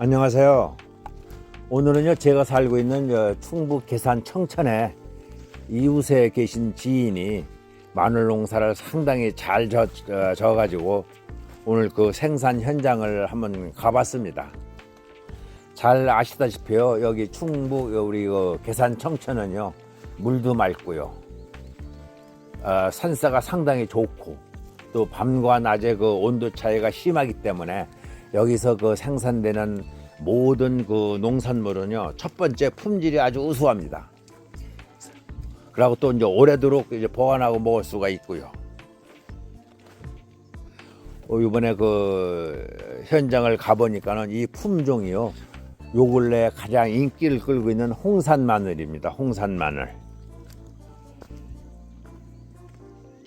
안녕하세요. 오늘은요 제가 살고 있는 저 충북 계산 청천에 이웃에 계신 지인이 마늘 농사를 상당히 잘 져, 어, 져가지고 오늘 그 생산 현장을 한번 가봤습니다. 잘 아시다시피요 여기 충북 우리 그 계산 청천은요 물도 맑고요 어, 산사가 상당히 좋고 또 밤과 낮의 그 온도 차이가 심하기 때문에 여기서 그 생산되는 모든 그 농산물은요 첫 번째 품질이 아주 우수합니다. 그리고 또 이제 오래도록 이제 보관하고 먹을 수가 있고요. 어, 이번에 그 현장을 가보니까는 이 품종이요 요 근래 가장 인기를 끌고 있는 홍산 마늘입니다. 홍산 마늘.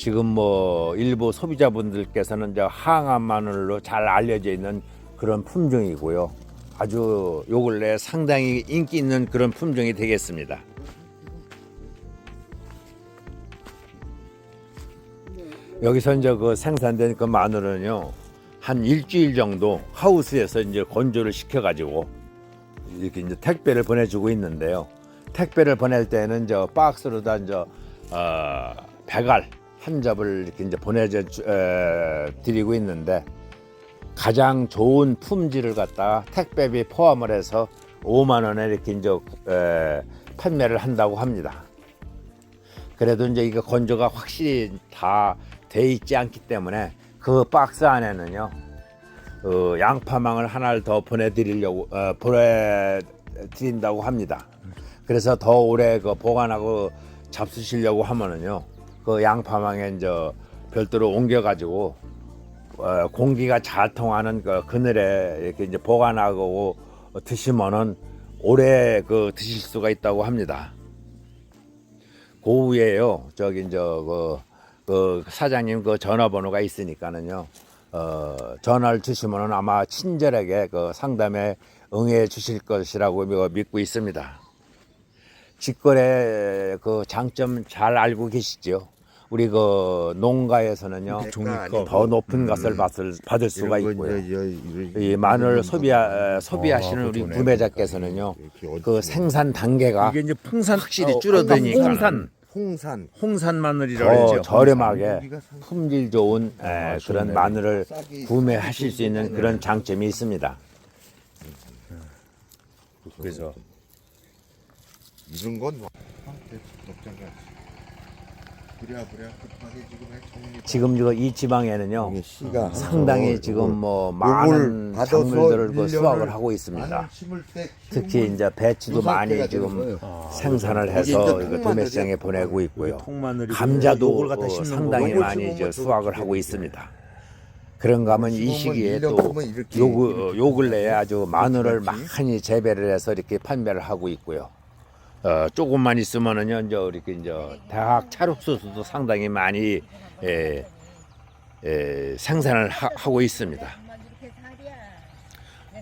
지금 뭐 일부 소비자분들께서는 저 항암 마늘로 잘 알려져 있는 그런 품종이고요. 아주 요 근래 상당히 인기 있는 그런 품종이 되겠습니다. 여기서 이제 그 생산된 그 마늘은요 한 일주일 정도 하우스에서 이제 건조를 시켜가지고 이렇게 이제 택배를 보내주고 있는데요. 택배를 보낼 때는 저 박스로 다 이제 어, 배갈 한 접을 이렇게 이제 보내줘 에, 드리고 있는데 가장 좋은 품질을 갖다가 택배비 포함을 해서 5만 원에 이렇게 이제 에, 판매를 한다고 합니다. 그래도 이제 이거 건조가 확실히 다 돼 있지 않기 때문에 그 박스 안에는요 어, 양파망을 하나를 더 보내드리려고 어, 보내드린다고 합니다. 그래서 더 오래 그 보관하고 잡수시려고 하면은요 그 양파망에 이제 별도로 옮겨가지고 어, 공기가 잘 통하는 그 그늘에 이렇게 이제 보관하고 드시면은 오래 그 드실 수가 있다고 합니다. 그 위에요 저기 이제 그, 그 사장님 그 전화번호가 있으니까는요 어, 전화를 주시면은 아마 친절하게 그 상담에 응해 주실 것이라고 믿고 있습니다. 직거래 그 장점 잘 알고 계시죠? 우리 그 농가에서는요 종이컵. 더 높은 값을 받을, 받을 수가 이런 거 있고요. 이제 여- 여- 이 마늘 소비하, 아, 소비하시는 우리 그러네. 구매자께서는요 이렇게 어디- 그 생산 단계가 이게 이제 풍산 확실히 어, 줄어드니까 홍산 홍산 홍산 마늘이라고 더 그러죠. 저렴하게 품질 좋은 에, 아, 그런 좋네. 마늘을 구매하실 수 있는 그런 장점이 있습니다. 그래서 이런 건 뭐- 아. 부랴부랴 급하게 지금 해 정리. 지금 이거 이 지방에는요 이게 씨가 상당히 해서 지금 요걸- 뭐 요걸 많은 받아서 작물들을 그 일년을 수확을 하고 있습니다. 마늘 심을 때 특히 키우면 이제 배추도 요 많이 지금 되는 생산을 이제 해서 이거 통마늘이야, 도매시장에 통마늘. 보내고 있고요. 통마늘이고 감자도 요걸 갖다 어, 심는 상당히 요걸 많이 심으면 또 수확을 하고. 있습니다. 그런가 하면 이 심으면 시기에 일 년 또 보면 이렇게 요, 그- 요 근래에 아주 마늘을. 많이 재배를 해서 이렇게 판매를 하고 있고요. 어, 조금만 있으면은요, 이제 이렇게 이제 대학 찰옥수수도 상당히 많이 예, 예, 생산을 하, 고 있습니다.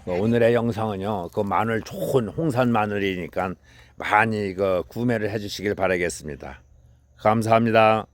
어, 오늘의 영상은요, 그 마늘 좋은 홍산 마늘이니까 많이 그 구매를 해주시길 바라겠습니다. 감사합니다.